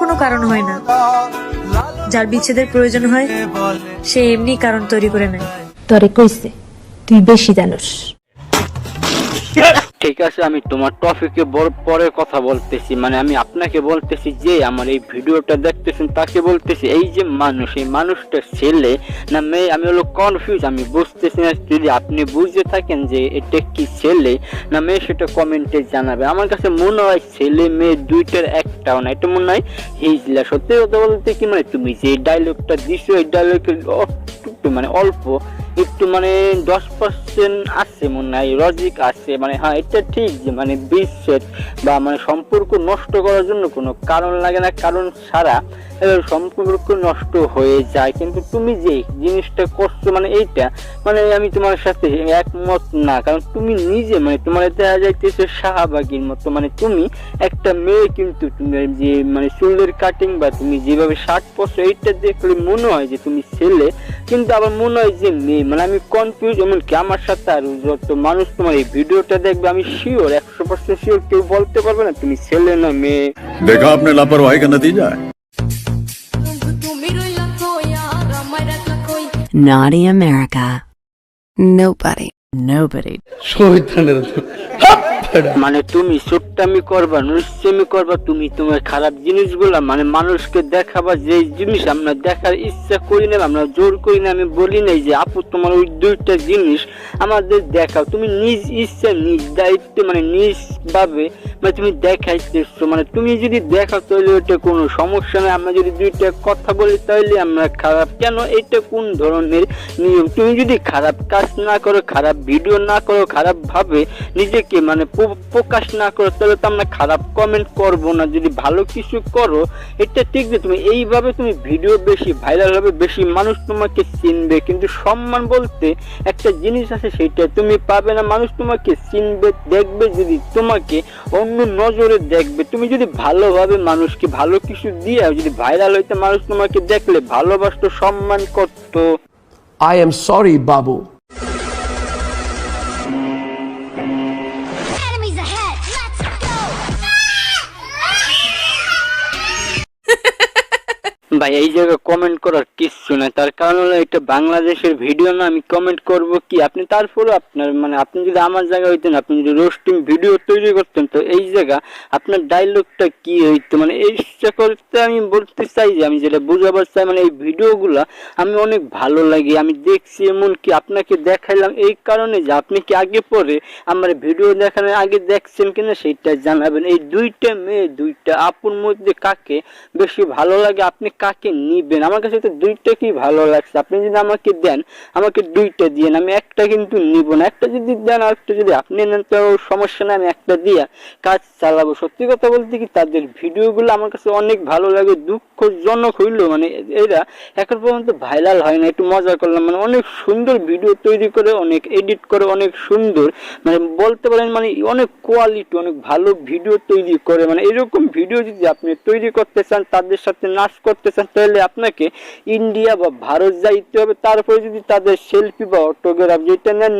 কোনো কারণ হয় না। যার বিচ্ছেদের প্রয়োজন হয়, সে এমনি কারণ তৈরি করে নেয়। তরে কইছে, তুই বেশি জানোস। ঠিক আছে, আমি তোমার টপিকে পরে কথা বলতেছি। মানে আমি আপনাকে বলতেছি যে, আমার এই ভিডিওটা দেখতেছেন, তাকে বলতেছি, এই যে মানুষ, এই মানুষটা ছেলে না মেয়ে, আমি হলো কনফিউজ আমি বুঝতেছি না, যদি আপনি বুঝতে থাকেন যে এটা কি ছেলে, না মেয়ে, সেটা কমেন্টে জানাবে। আমার কাছে মনে হয় ছেলে, মেয়ে দুইটার একটাও না, এটা মনে হয় হিজলা। সত্যি কথা বলতে কি মানে তুমি যে ডায়লগটা দিছো, এই ডায়লগের একটু মানে অল্প, একটু মানে দশ পার্সেন্ট আছে মনে হয় লজিক আছে মানে হ্যাঁ এটা ঠিক যে মানে বিচ্ছেদ বা মানে সম্পর্ক নষ্ট করার জন্য কোনো কারণ লাগে না, কারণ ছাড়া এবার সম্পর্ক নষ্ট হয়ে যায়। কিন্তু তুমি যে জিনিসটা করছ মানে এইটা মানে আমি তোমার সাথে একমত না, কারণ তুমি নিজে মানে তোমার দেখা যাইতেছে শাহবাগির মতো মানে তুমি একটা মেয়ে কিন্তু তুমি যে মানে চুলের কাটিং বা তুমি যেভাবে শার্ট পরছো, এইটা দেখলে মনে হয় যে তুমি ছেলে, কিন্তু আবার মনে হয় যে মেয়ে মানে আমি কনফিউজ এমনকি আমার সত্তা আর মানুষ তোমার এই ভিডিওটা দেখবে আমি শিওর একশো পার্সেন্ট শিওর কেউ বলতে পারবে না তুমি ছেলে না মেয়ে দেখা আপনার লাপরওয়াহি কেন দিয়ে যায় Naughty America. Nobody. Nobody. মানে তুমি ছোট্টামি করবা নুচ্ছামি করবা তুমি তোমার খারাপ জিনিসগুলা মানে মানুষকে দেখাবা যে জিনিস আমরা দেখার ইচ্ছা করি না আমরা জোর করি না আমি বলি নাই যে আপু তোমার ওই দুইটা জিনিস আমাদের দেখাও। তুমি নিজ ইচ্ছা নিজ দায়িত্বে মানে নিজ ভাবে মানে তুমি দেখাইতেছো। মানে তুমি যদি দেখাও তাহলে ওটা কোনো সমস্যা নেই। আমরা যদি দুইটা কথা বলি তাহলে আমরা খারাপ। কেন? এটা কোন ধরনের নিয়ম? তুমি যদি খারাপ কাজ না করো খারাপ ভিডিও না করো খারাপ ভাবে নিজেকে মানে প্রকাশ না করো, তাহলে তো আমরা খারাপ কমেন্ট করব না। যদি ভালো কিছু করো, এটা ঠিক যে তুমি এইভাবে তুমি ভিডিও বেশি ভাইরাল হবে, বেশি মানুষ তোমাকে চিনবে। কিন্তু সম্মান বলতে একটা জিনিস আছে সেটা, তুমি পাবে না, মানুষ তোমাকে চিনবে, দেখবে যদি তোমাকে অন্য নজরে দেখবে। তুমি যদি ভালোভাবে মানুষকে ভালো কিছু দিয়ে, যদি ভাইরাল হইতে মানুষ তোমাকে দেখলে, ভালোবাসতো, সম্মান করতো। I am sorry Babu. ভাই, এই জায়গায় কমেন্ট করার কিচ্ছু না তার কারণ হলো এটা বাংলাদেশের ভিডিও না, আমি কমেন্ট করব কি? আপনি তারপরে আপনার মানে আপনি যদি আমার জায়গা হইতেন, আপনি যদি রোস্টিং ভিডিও তৈরি করতেন, তো এই জায়গা আপনার ডায়লগটা কি হইতো? মানে এই করতে আমি বলতে চাই যে, আমি যেটা বুঝাবার চাই মানে এই ভিডিওগুলা আমি অনেক ভালো লাগে। আমি দেখছি এমন কি আপনাকে দেখাইলাম এই কারণে যে, আপনি কি আগে পরে আমার ভিডিও দেখানোর আগে দেখছেন কিনা সেইটা জানাবেন। এই দুইটা মেয়ে, দুইটা আপুর মধ্যে কাকে বেশি ভালো লাগে? আপনি কাকে নিবেন? আমার কাছে তো দুইটা কি ভালো লাগছে? আপনি যদি আমাকে দেন, আমাকে দুইটা দিয়েন, আমি একটা কিন্তু নিব না। একটা যদি দেন, আর একটা যদি আপনি নেন, তো সমস্যা নাই, আমি একটা দিয়ে কাজ চালাবো। সত্যি কথা বলতে কি, তাদের ভিডিওগুলো আমার কাছে অনেক ভালো লাগে, দুঃখজনক হইল। মানে এরা এখন পর্যন্ত ভাইরাল হয় না, একটু মজা করলাম। মানে অনেক সুন্দর ভিডিও তৈরি করে, অনেক এডিট করে, অনেক সুন্দর। মানে বলতে পারেন মানে অনেক কোয়ালিটি অনেক ভালো ভিডিও তৈরি করে। মানে এরকম ভিডিও যদি আপনি তৈরি করতে চান, তাদের সাথে নাচ করতে চান তাহলে আপনাকে ইন্ডিয়া বা ভারত যাইতে হবে, তারপরে যদি তাদের সেলফি বা অটোগ্রাফ যেটা নেন